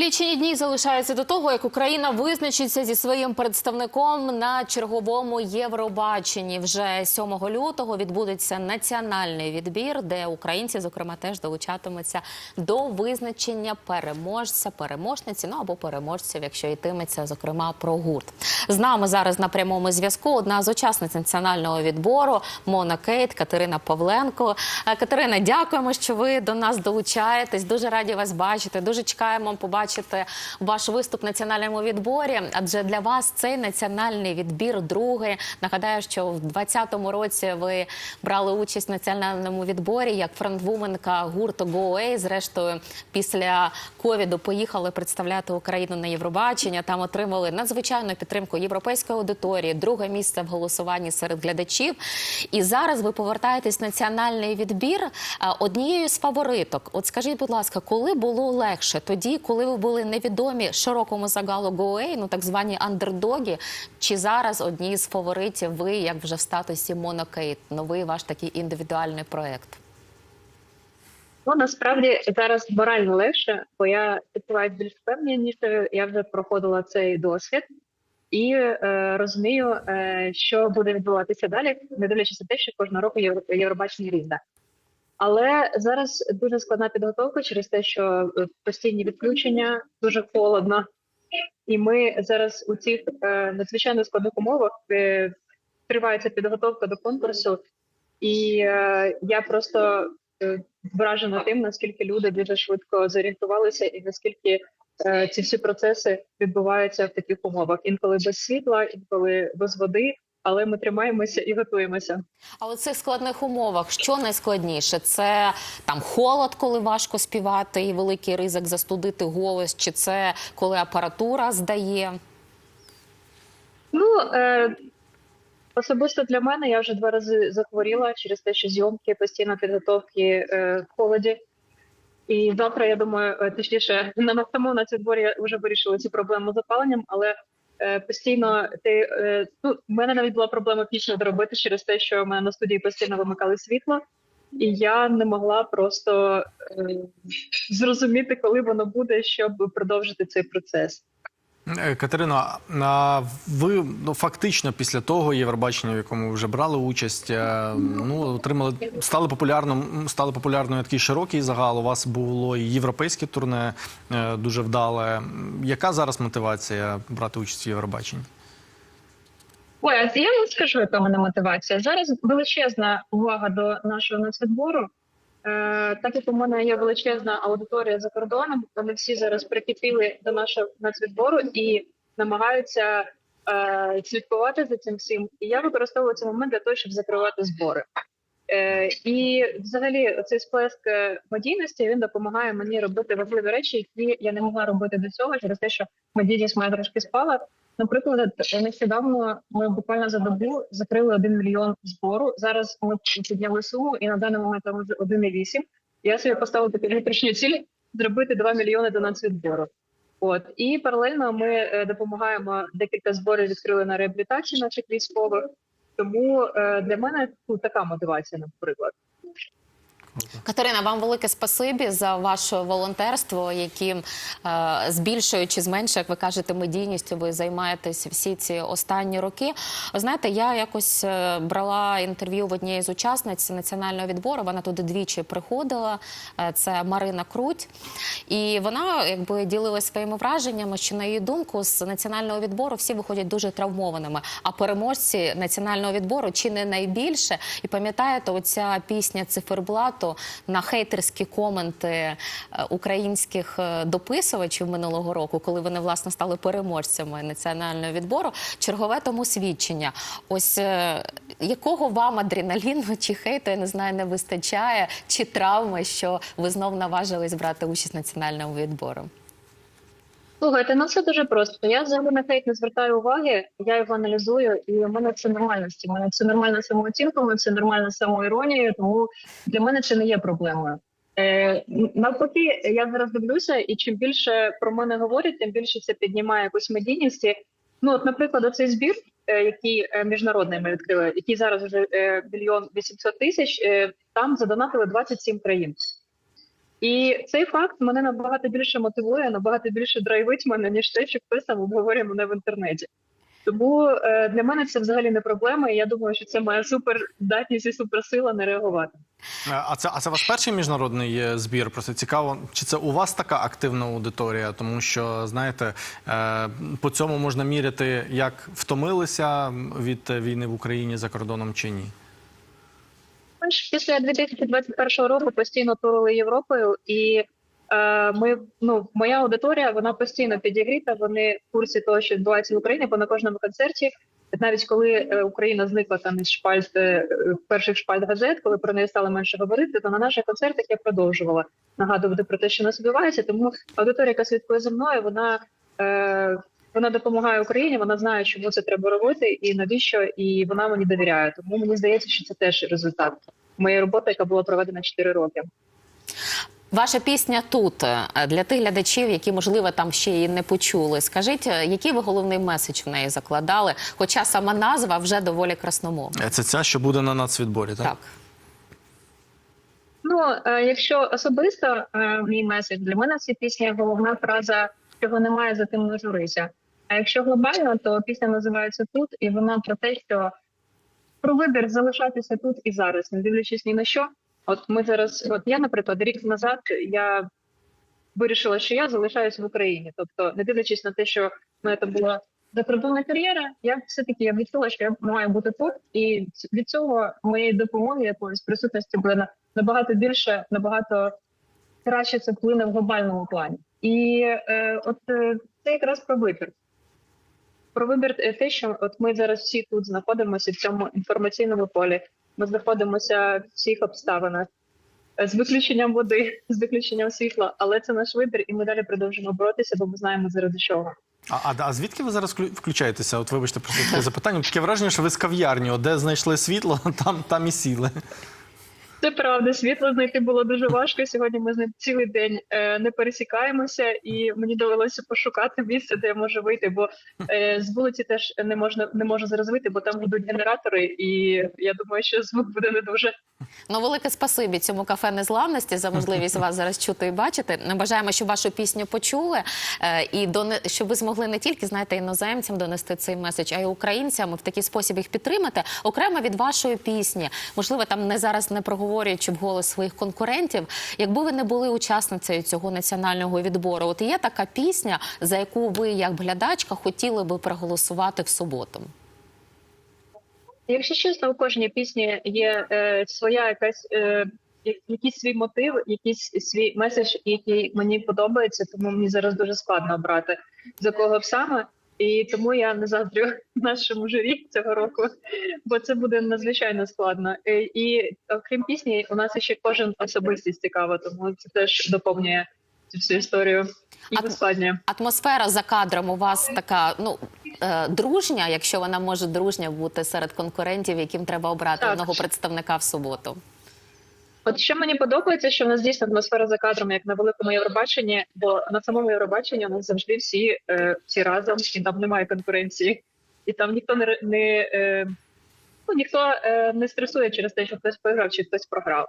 Лічені дні залишаються до того, як Україна визначиться зі своїм представником на черговому Євробаченні. Вже 7 лютого відбудеться національний відбір, де українці, зокрема, теж долучатимуться до визначення переможця, переможниці, ну або переможців, якщо йтиметься зокрема про гурт. З нами зараз на прямому зв'язку одна з учасниць національного відбору Мона Кейт Катерина Павленко. Е, Катерина, дякуємо, що ви до нас долучаєтесь. Дуже раді вас бачити. Дуже чекаємо побачити ваш виступ в національному відборі. Адже для вас цей національний відбір другий. Нагадаю, що в 2020 році ви брали участь в національному відборі як фронтвуменка гурту GoAway. Зрештою, після ковіду поїхали представляти Україну на Євробачення. Там отримали надзвичайну підтримку європейської аудиторії, друге місце в голосуванні серед глядачів. І зараз ви повертаєтесь в національний відбір е, однією з фавориток. От скажіть, будь ласка, коли було легше? Тоді, коли ви були невідомі широкому загалу GoAway, ну так звані андердоги, чи зараз одні з фаворитів ви, як вже в статусі Монокейт, новий ваш такий індивідуальний проект? Ну насправді зараз морально легше, бо я відчуваю більш впевненіше. Я вже проходила цей досвід і е, розумію, е, що буде відбуватися далі, не дивлячись на те, що кожного року Євро- Євробачення різне. Але зараз дуже складна підготовка через те, що е, постійні відключення дуже холодно, і ми зараз у цих е, надзвичайно складних умовах е, тривається підготовка до конкурсу, і я просто вражена тим, наскільки люди дуже швидко зорієнтувалися, і наскільки ці всі процеси відбуваються в таких умовах. Інколи без світла, інколи без води, але ми тримаємося і готуємося. А у цих складних умовах що найскладніше? Це там холод, коли важко співати, і великий ризик застудити голос, чи це коли апаратура здає? Ну е, особисто для мене я вже два рази захворіла через те, що зйомки постійно підготовки е, в холоді. І завтра, я думаю, е, точніше, на на самому на відборі вже вирішили цю проблему з опаленням, але постійно ти е, ну, в мене навіть була проблема пічно доробити через те, що в мене на студії постійно вимикали світло, і я не могла просто е, зрозуміти, коли воно буде, щоб продовжити цей процес. Е, Катерино, ви ну фактично після того Євробачення, в якому ви вже брали участь, е, ну отримали стали популярним, стали популярною такий широкий загал. У вас було і європейське турне е, дуже вдале. Яка зараз мотивація брати участь в Євробаченні? Ой, я вам скажу, яка мене мотивація. Зараз величезна увага до нашого нацвідбору. Е, так як у мене є величезна аудиторія за кордоном, вони всі зараз прикипіли до нашого нацвідбору і намагаються е, слідкувати за цим всім. І я використовую цей момент для того, щоб закривати збори. Е, і взагалі цей сплеск е, медійності він допомагає мені робити важливі речі, які я не могла робити до цього, через те, що медійність моя трошки спала. Наприклад, нещодавно ми буквально за добу закрили 1 мільйон збору. Зараз ми підняли суму, і на даний момент там вже 1,8. Я собі поставила таку внутрішню ціль зробити 2 мільйони до нацвідбору. От і паралельно ми е, допомагаємо декілька зборів відкрили на реабілітацію наших військових. Тому е, для мене тут така мотивація, наприклад. Катерина, вам велике спасибі за ваше волонтерство, яким е, збільшує чи зменшує, як ви кажете, медійністю ви займаєтесь всі ці останні роки. Знаєте, я якось е, брала інтерв'ю в однієї з учасниць національного відбору. Вона туди двічі приходила. Е, це Марина Круть, і вона якби ділилася своїми враженнями, що на її думку з національного відбору всі виходять дуже травмованими. А переможці національного відбору чи не найбільше. І пам'ятаєте, оця пісня циферблату на хейтерські коменти е, українських е, дописувачів минулого року, коли вони власне стали переможцями національного відбору. Чергове тому свідчення. Ось е, якого вам адреналіну чи хейту, я не знаю, не вистачає, чи травми, що ви знов наважились брати участь національному відбору? Слухайте, ну все дуже просто. Я взагалі на хейт не звертаю уваги, я його аналізую, і в мене це нормальності. У мене це нормальна самооцінка, мене це нормальна самоіронія, тому для мене це не є проблемою. Е, навпаки, я зараз дивлюся, і чим більше про мене говорять, тим більше це піднімає якусь медійність. Ну, от, наприклад, оцей збір, е, який е, міжнародний ми відкрили, який зараз вже е, мільйон вісімсот тисяч, там задонатили 27 країн. І цей факт мене набагато більше мотивує, набагато більше драйвить мене, ніж те, що хтось там обговорює мене в інтернеті. Тому е, для мене це взагалі не проблема. І я думаю, що це моя суперздатність і суперсила не реагувати. Е, А це, а це ваш перший міжнародний е, збір? Просто цікаво, чи це у вас така активна аудиторія? Тому що, знаєте, по цьому можна міряти, як втомилися від війни в Україні за кордоном чи ні. Ми ж після 2021 року постійно турили Європою, і е, ми ну моя аудиторія вона постійно підігріта. Вони в курсі того, що відбувається в Україні, бо на кожному концерті, навіть коли е, Україна зникла там із шпальт е, перших шпальт газет, коли про неї стало менше говорити, то на наших концертах я продовжувала нагадувати про те, що нас відбувається. Тому аудиторія, яка слідкує за мною, вона. Е, вона допомагає Україні, вона знає, чому це треба робити і навіщо, і вона мені довіряє. Тому мені здається, що це теж результат моєї роботи, яка була проведена 4 роки. Ваша пісня тут е, для тих глядачів, які можливо там ще її не почули. Скажіть, е, який ви головний меседж в неї закладали? Хоча сама назва вже доволі красномовна. Е, Це ця, що буде на нацвідборі, так? Так. Ну якщо особисто мій меседж для мене ці пісні головна фраза, чого немає за тим не журися. А якщо глобально, то пісня називається тут, і вона про те, що про вибір залишатися тут і зараз, не дивлячись ні на що. От ми зараз, от я, наприклад, рік назад я вирішила, що я залишаюся в Україні. Тобто, не дивлячись на те, що в мене там була закордонна кар'єра, я все таки я відчула, що я маю бути тут, і від цього моєї допомоги якоїсь присутності буде на- набагато більше, набагато краще це вплине в глобальному плані. І е, от е, це якраз про вибір. Про вибір е, те, що от ми зараз всі тут знаходимося в цьому інформаційному полі. Ми знаходимося в всіх обставинах е, з виключенням води, з виключенням світла, але це наш вибір, і ми далі продовжимо боротися, бо ми знаємо заради чого. А, а, а звідки ви зараз вклю- включаєтеся? От вибачте, просто таке запитання. Таке враження, що ви з кав'ярні, де знайшли світло, там, там і сіли. Це правда, світло знайти було дуже важко. Сьогодні ми з ним цілий день е, не пересікаємося, і мені довелося пошукати місце, де я можу вийти, бо е, з вулиці теж не можна не можу зараз вийти, бо там будуть генератори, і я думаю, що звук буде не дуже. Ну, велике спасибі цьому кафе незламності за можливість вас зараз чути і бачити. Ми бажаємо, щоб вашу пісню почули е, і доне- щоб ви змогли не тільки знаєте іноземцям донести цей меседж, а й українцям в такий спосіб їх підтримати. Окремо від вашої пісні, можливо, там не зараз не проговорюючи вголос своїх конкурентів. Якби ви не були учасницею цього національного відбору, от є така пісня, за яку ви, як глядачка, хотіли би проголосувати в суботу. Якщо чесно, у кожній пісні є е, своя якась е, якийсь свій мотив, якийсь свій меседж, який мені подобається, тому мені зараз дуже складно обрати за кого б саме. І тому я не заздрю нашому журі цього року, бо це буде надзвичайно складно. Е, І окрім пісні, у нас ще кожен особистість цікава, тому це теж доповнює цю всю історію і А- ускладнює. Атмосфера за кадром у вас така, ну е, дружня, якщо вона може дружня бути серед конкурентів, яким треба обрати Так. одного представника в суботу. От що мені подобається, що в нас дійсно атмосфера за кадром, як на великому Євробаченні, бо на самому Євробаченні у нас завжди всі, е, всі разом, і там немає конкуренції, і там ніхто не, не е, ну ніхто е, не стресує через те, що хтось виграв чи хтось програв.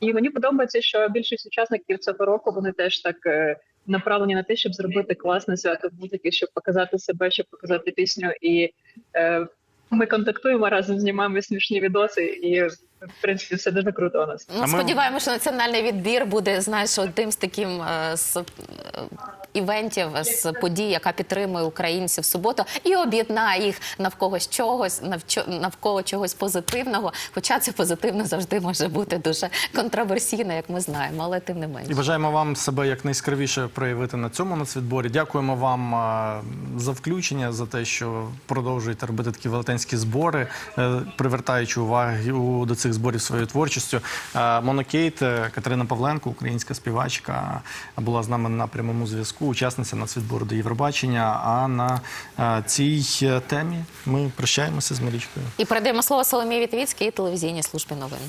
І мені подобається, що більшість учасників цього року вони теж так е, направлені на те, щоб зробити класне свято музики, щоб показати себе, щоб показати пісню. І е, ми контактуємо разом, знімаємо смішні відоси, і в принципі все дуже круто у нас. Ну, сподіваємося, що національний відбір буде знаєш одним з таким е, з, е, івентів з подій, яка підтримує українців в суботу і об'єднає їх навколо чогось, навчо- навколо чогось позитивного. Хоча це позитивно завжди може бути дуже контроверсійно, як ми знаємо, але тим не менше. І бажаємо вам себе якнайскравіше проявити на цьому нацвідборі. Дякуємо вам за включення, за те, що продовжуєте робити такі велетенські збори, е, привертаючи увагу до цих зборів своєю творчістю. Е, Монокейт е, Катерина Павленко, українська співачка, була з нами на прямому зв'язку, учасниця нацвідбору до Євробачення. А на е, цій темі ми прощаємося з Марічкою. І передаємо слово Соломії Вітвіцькій і телевізійній службі новин.